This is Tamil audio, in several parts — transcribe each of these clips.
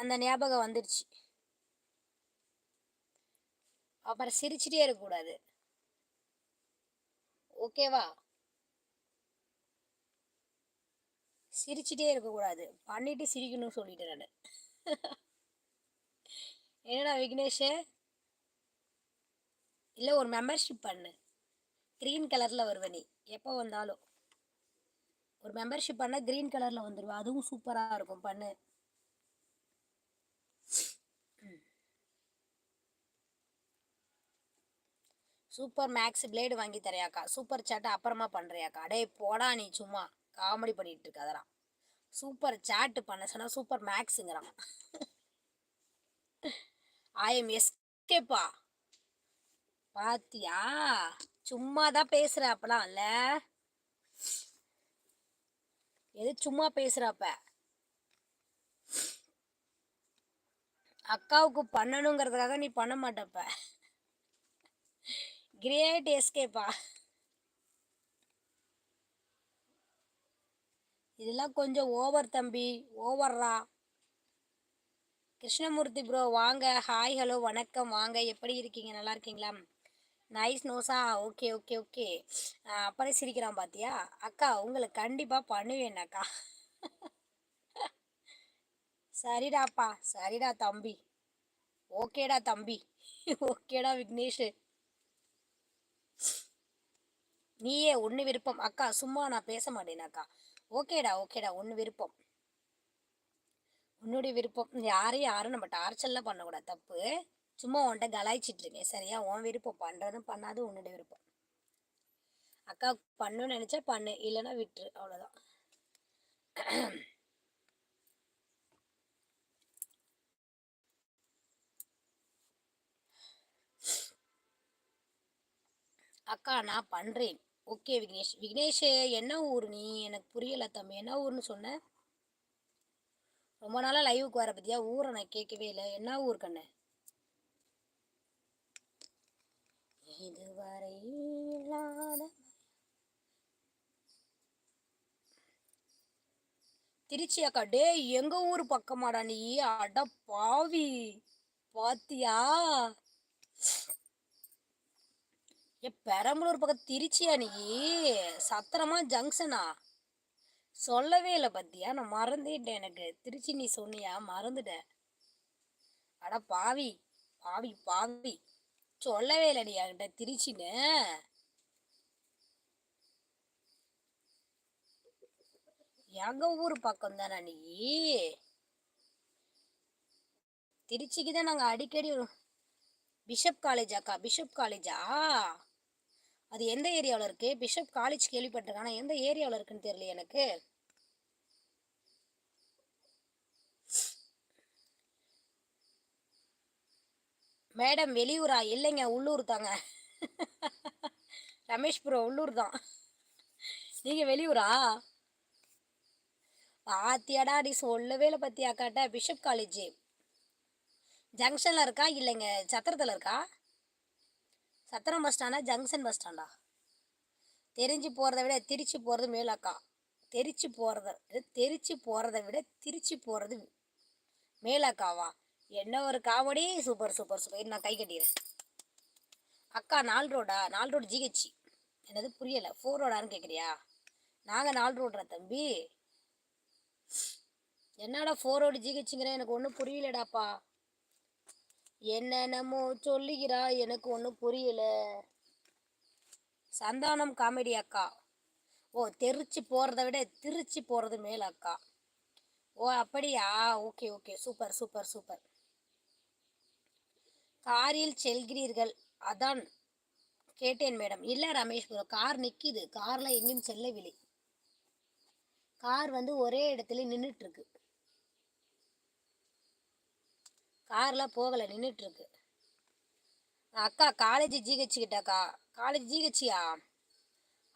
அந்த ஞாபகம் வந்துடுச்சு அப்புறம் சிரிச்சிட்டே இருக்கக்கூடாது. ஓகேவா சிரிச்சிட்டே இருக்கக்கூடாது. பண்ணிட்டு சிரிக்கணும்னு சொல்லிட்டேன் நான். என்னடா விக்னேஷ்? இல்லை ஒரு மெம்பர்ஷிப் பண்ணு. க்ரீன் கலரில் வருவ நீ. எப்போ வந்தாலும். ஒரு மெம்பர்ஷிப் பண்ணால் க்ரீன் கலரில் வந்துடுவா அதுவும் சூப்பராக இருக்கும். பண்ணு. சூப்பர் மேக்ஸ் பிளேடு வாங்கி தரையாக்கா சூப்பர் சாட்டை அப்புறமா பண்ணுறியாக்கா அடே போடா நீ சும்மா. காமெடி பண்ணிட்டு இருக்காதரா சூப்பர் சேட்டு பண்ண சொன்னால் சூப்பர் மேக்ஸுங்கிறான். ஐ எம் எஸ்கேப்பா பாத்தியா? சும்மா தான் பேசுற இல்ல? எது சும்மா பேசுறப்ப? அக்காவுக்கு பண்ணணுங்கிறதுக்காக நீ பண்ண மாட்டப்ப. கிரேட் எஸ்கேப்பா. இதெல்லாம் கொஞ்சம் ஓவர் தம்பி ஓவர்ரா. கிருஷ்ணமூர்த்தி ப்ரோ வாங்க. ஹாய் ஹலோ வணக்கம். வாங்க. எப்படி இருக்கீங்க? நல்லா இருக்கீங்களா? நைஸ் நோஸா ஓகே ஓகே ஓகே அப்புறம் சிரிக்கிறான் பார்த்தியா அக்கா உங்களை கண்டிப்பாக பண்ணுவேன் அக்கா. சரிடாப்பா. சரிடா தம்பி. ஓகேடா தம்பி. ஓகேடா விக்னேஷ். நீயே ஒன்று விருப்பம். அக்கா சும்மா நான் பேச மாட்டேன் அக்கா. ஓகேடா ஓகேடா ஒன்று விருப்பம். உன்னுடைய விருப்பம். யாரையும் யாரும் நம்ம டார்ச்சர்லாம் பண்ணக்கூடாது. தப்பு. சும்மா உன்கிட்ட கலாய்ச்சிட்டு இருக்கேன். சரியா? உன் விருப்பம். பண்ணுறதும் பண்ணாது உன்னுடைய விருப்பம். அக்கா பண்ணுன்னு நினச்சா பண்ணு. இல்லைன்னா விட்டுரு. அவ்வளோதான் அக்கா நான் பண்ணுறேன் ஓகே விக்னேஷ். விக்னேஷ் என்ன ஊர் நீ? எனக்கு புரியல தம்பி. என்ன ஊர்னு சொன்ன? ரொம்ப நாளாக லைவுக்கு வர பற்றியா ஊரை நான் கேட்கவே இல்லை. என்ன ஊர் கண்ணு? இதுவரை இல்லாத திருச்சி அக்கா டே எங்க ஊர் பக்கமாடா நீ? அட பாவி பாத்தியா? ஏ பெரம்பலூர் பக்கம் திருச்சியா நீ? சத்திரமா ஜங்ஷனா சொல்லவே இல்லை பத்தியா? நான் மறந்துட்டேன் எனக்கு. திருச்சி நீ சொன்னியா? மறந்துட்டேன் அட பாவி பாவி பாவி. சொல்லவே இல்லை நீ என்கிட்ட திருச்சின்னு. எங்க ஊர் பக்கம் தானே நீ? திருச்சிக்கு தான் நாங்கள் அடிக்கடி பிஷப் காலேஜாக்கா பிஷப் காலேஜா அது எந்த ஏரியாவில் இருக்கு? பிஷப் காலேஜ் கேள்விப்பட்டிருக்கேன். ஆனால் எந்த ஏரியாவில் இருக்குன்னு தெரியல எனக்கு. மேடம் வெளியூரா? இல்லைங்க உள்ளூர் தாங்க. ரமேஷ் ப்ரோ உள்ளூர் தான். நீங்கள் வெளியூரா? பாத்தியாடா நீ சொல்லவே இல்லை பத்தியா அக்காட்ட? Bishop college. ஜங்ஷனில் இருக்கா? இல்லைங்க. சத்திரத்தில் இருக்கா? சத்திரம் பஸ் ஸ்டாண்டா ஜங்ஷன் பஸ் ஸ்டாண்டா தெரிஞ்சு போகிறத விட திருச்சி போகிறது மேலாக்கா. தெரிச்சு போகிறத தெரிச்சு போகிறத விட திருச்சி போகிறது மேலாக்காவா? என்ன ஒரு காமெடி? Super super super. நான் கை கட்டிடுறேன் அக்கா நாலு ரோடா நாலு ரோடு ஜிஹெச் என்னது? புரியலை. ஃபோர் ரோடான்னு கேட்குறியா நாங்கள் நாலு ரோடுறா தம்பி. என்னடா ஃபோர் ரோடு ஜிஹெச்சிங்கிறேன் எனக்கு ஒன்றும் புரியலடாப்பா என்னென்னமோ சொல்லுகிறா. எனக்கு ஒன்றும் புரியல. சந்தானம் காமெடி அக்கா. ஓ தெரிச்சு போகிறத விட திருச்சி போகிறது மேல் அக்கா. ஓ அப்படியா? Okay okay. Super super super. காரில் செல்கிறீர்கள். அதான் கேட்டேன் மேடம். இல்லை ரமேஷ் ப்ரோ கார் நிற்கிது காரில் எங்கேயும் செல்லவில்லை. கார் வந்து ஒரே இடத்துல நின்றுட்டுருக்கு கார்லாம் போகலை நின்றுட்டுருக்கு அக்கா காலேஜ் ஜிஹெச் கிட்டக்கா காலேஜ் ஜிஹெச்சியா?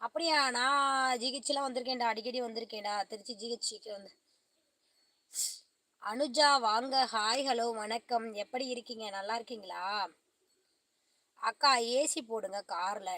அப்படியா நான் ஜிஹெச்சிலாம் வந்திருக்கேன்டா அடிக்கடி வந்திருக்கேன்டா திருச்சி ஜிஹெச்சிக்கு வந்து. அனுஜா வாங்க. ஹாய் ஹலோ வணக்கம். எப்படி இருக்கீங்க? நல்லா இருக்கீங்களா? அக்கா ஏசி போடுங்க காரில்.